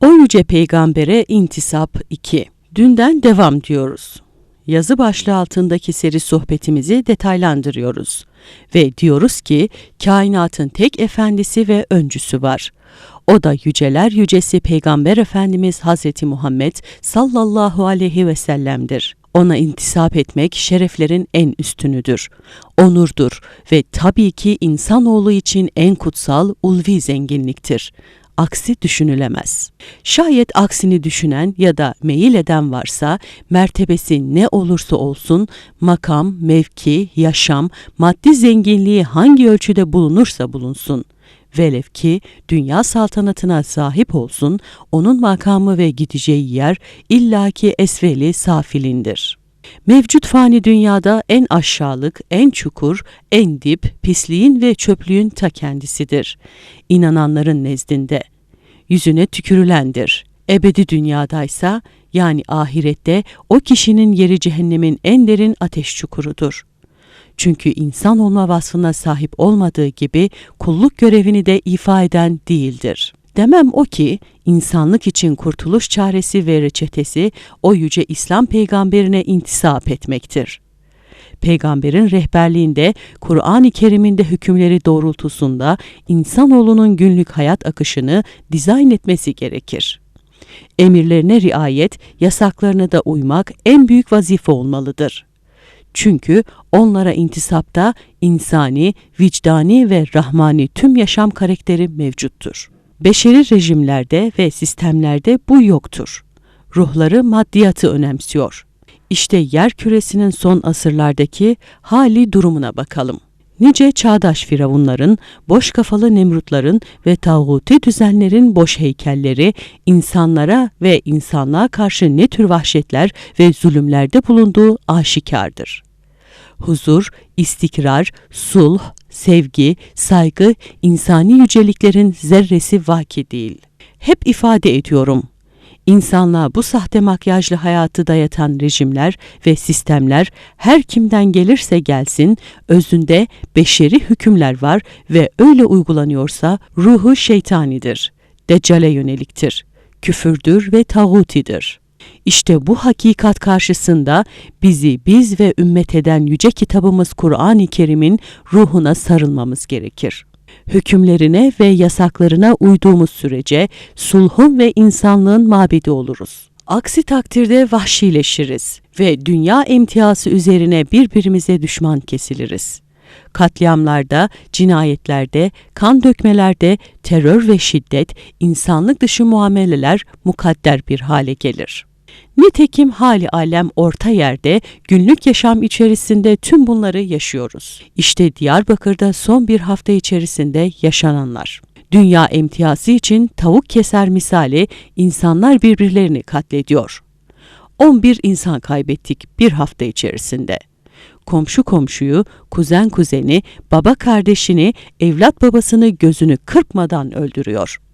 O yüce peygambere intisap 2. Dünden devam diyoruz. Yazı başlığı altındaki seri sohbetimizi detaylandırıyoruz ve diyoruz ki kainatın tek efendisi ve öncüsü var. O da yüceler yücesi Peygamber Efendimiz Hazreti Muhammed sallallahu aleyhi ve sellem'dir. Ona intisap etmek şereflerin en üstünüdür, onurdur ve tabii ki insanoğlu için en kutsal ulvi zenginliktir aksi düşünülemez. Şayet aksini düşünen ya da meyil eden varsa mertebesi ne olursa olsun makam, mevki, yaşam, maddi zenginliği hangi ölçüde bulunursa bulunsun velev ki dünya saltanatına sahip olsun, onun makamı ve gideceği yer illaki esveli safilindir. Mevcut fani dünyada en aşağılık, en çukur, en dip, pisliğin ve çöplüğün ta kendisidir. İnananların nezdinde. Yüzüne tükürülendir. Ebedi dünyadaysa yani ahirette o kişinin yeri cehennemin en derin ateş çukurudur. Çünkü insan olma vasfına sahip olmadığı gibi kulluk görevini de ifa eden değildir. Demem o ki insanlık için kurtuluş çaresi ve reçetesi o yüce İslam peygamberine intisap etmektir. Peygamberin rehberliğinde Kur'an-ı Kerim'inde hükümleri doğrultusunda insanoğlunun günlük hayat akışını dizayn etmesi gerekir. Emirlerine riayet, yasaklarına da uymak en büyük vazife olmalıdır. Çünkü onlara intisapta insani, vicdani ve rahmani tüm yaşam karakteri mevcuttur. Beşeri rejimlerde ve sistemlerde bu yoktur. Ruhları maddiyatı önemsiyor. İşte yer küresinin son asırlardaki hali durumuna bakalım. Nice çağdaş firavunların, boş kafalı nemrutların ve tağuti düzenlerin boş heykelleri insanlara ve insanlığa karşı ne tür vahşetler ve zulümlerde bulunduğu aşikardır. Huzur, istikrar, sulh, sevgi, saygı insani yüceliklerin zerresi vaki değil. Hep ifade ediyorum. İnsanlığa bu sahte makyajlı hayatı dayatan rejimler ve sistemler her kimden gelirse gelsin özünde beşeri hükümler var ve öyle uygulanıyorsa ruhu şeytanidir, deccale yöneliktir, küfürdür ve tağutidir. İşte bu hakikat karşısında bizi biz ve ümmet eden yüce kitabımız Kur'an-ı Kerim'in ruhuna sarılmamız gerekir hükümlerine ve yasaklarına uyduğumuz sürece sulhun ve insanlığın mabedi oluruz. Aksi takdirde vahşileşiriz ve dünya emtiyası üzerine birbirimize düşman kesiliriz. Katliamlarda, cinayetlerde, kan dökmelerde, terör ve şiddet, insanlık dışı muameleler mukadder bir hale gelir.'' Nitekim hali alem orta yerde günlük yaşam içerisinde tüm bunları yaşıyoruz. İşte Diyarbakır'da son bir hafta içerisinde yaşananlar. Dünya emtiyası için tavuk keser misali insanlar birbirlerini katlediyor. 11 insan kaybettik bir hafta içerisinde. Komşu komşuyu, kuzen kuzeni, baba kardeşini, evlat babasını gözünü kırpmadan öldürüyor.''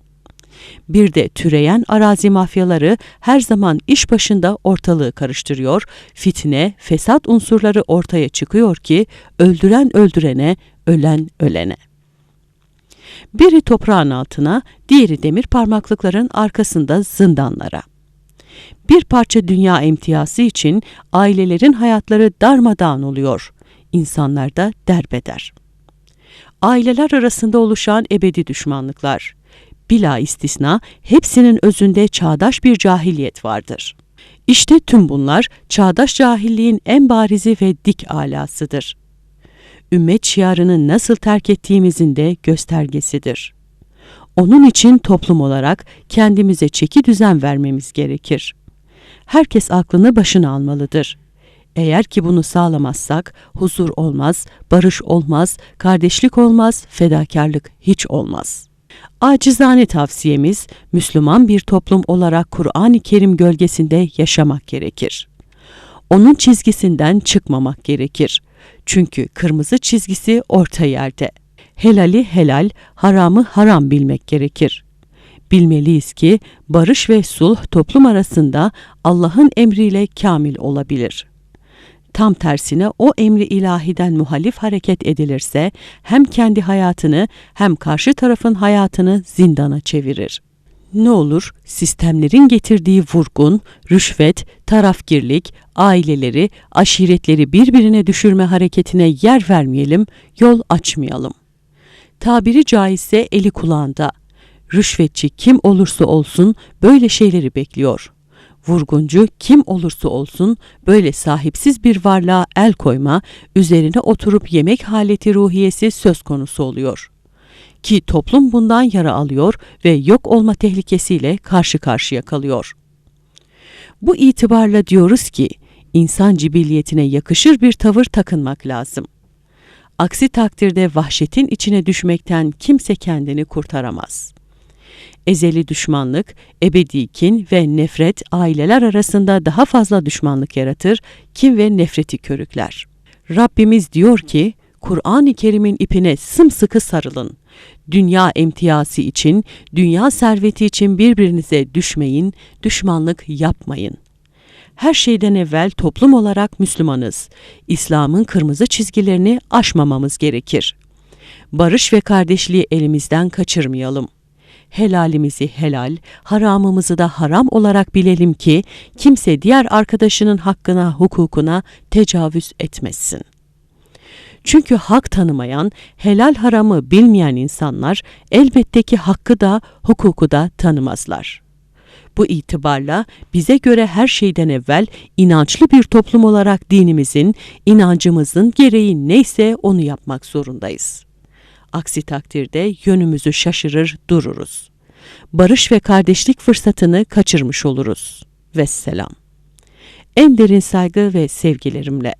Bir de türeyen arazi mafyaları her zaman iş başında ortalığı karıştırıyor, fitne, fesat unsurları ortaya çıkıyor ki öldüren öldürene, ölen ölene. Biri toprağın altına, diğeri demir parmaklıkların arkasında zindanlara. Bir parça dünya emtiyası için ailelerin hayatları darmadağın oluyor, insanlar da derbeder. Aileler arasında oluşan ebedi düşmanlıklar, bila istisna hepsinin özünde çağdaş bir cahiliyet vardır. İşte tüm bunlar çağdaş cahilliğin en barizi ve dik alasıdır. Ümmet şiarını nasıl terk ettiğimizin de göstergesidir. Onun için toplum olarak kendimize çeki düzen vermemiz gerekir. Herkes aklını başına almalıdır. Eğer ki bunu sağlamazsak huzur olmaz, barış olmaz, kardeşlik olmaz, fedakarlık hiç olmaz.'' Acizane tavsiyemiz Müslüman bir toplum olarak Kur'an-ı Kerim gölgesinde yaşamak gerekir. Onun çizgisinden çıkmamak gerekir. Çünkü kırmızı çizgisi orta yerde. Helali helal, haramı haram bilmek gerekir. Bilmeliyiz ki barış ve sulh toplum arasında Allah'ın emriyle kamil olabilir.'' Tam tersine o emri ilahiden muhalif hareket edilirse hem kendi hayatını hem karşı tarafın hayatını zindana çevirir. Ne olur sistemlerin getirdiği vurgun, rüşvet, tarafgirlik, aileleri, aşiretleri birbirine düşürme hareketine yer vermeyelim, yol açmayalım. Tabiri caizse eli kulağında. Rüşvetçi kim olursa olsun böyle şeyleri bekliyor. Vurguncu kim olursa olsun böyle sahipsiz bir varlığa el koyma, üzerine oturup yemek haleti ruhiyesi söz konusu oluyor.'' ki toplum bundan yara alıyor ve yok olma tehlikesiyle karşı karşıya kalıyor. Bu itibarla diyoruz ki insan cibilliyetine yakışır bir tavır takınmak lazım. Aksi takdirde vahşetin içine düşmekten kimse kendini kurtaramaz. Ezeli düşmanlık, ebedi kin ve nefret aileler arasında daha fazla düşmanlık yaratır, kin ve nefreti körükler. Rabbimiz diyor ki, Kur'an-ı Kerim'in ipine sımsıkı sarılın. Dünya emtiyası için, dünya serveti için birbirinize düşmeyin, düşmanlık yapmayın. Her şeyden evvel toplum olarak Müslümanız. İslam'ın kırmızı çizgilerini aşmamamız gerekir. Barış ve kardeşliği elimizden kaçırmayalım. Helalimizi helal, haramımızı da haram olarak bilelim ki kimse diğer arkadaşının hakkına, hukukuna tecavüz etmesin. Çünkü hak tanımayan, helal haramı bilmeyen insanlar elbette ki hakkı da hukuku da tanımazlar. Bu itibarla bize göre her şeyden evvel inançlı bir toplum olarak dinimizin, inancımızın gereği neyse onu yapmak zorundayız. Aksi takdirde yönümüzü şaşırır dururuz. Barış ve kardeşlik fırsatını kaçırmış oluruz. Vesselam. En derin saygı ve sevgilerimle.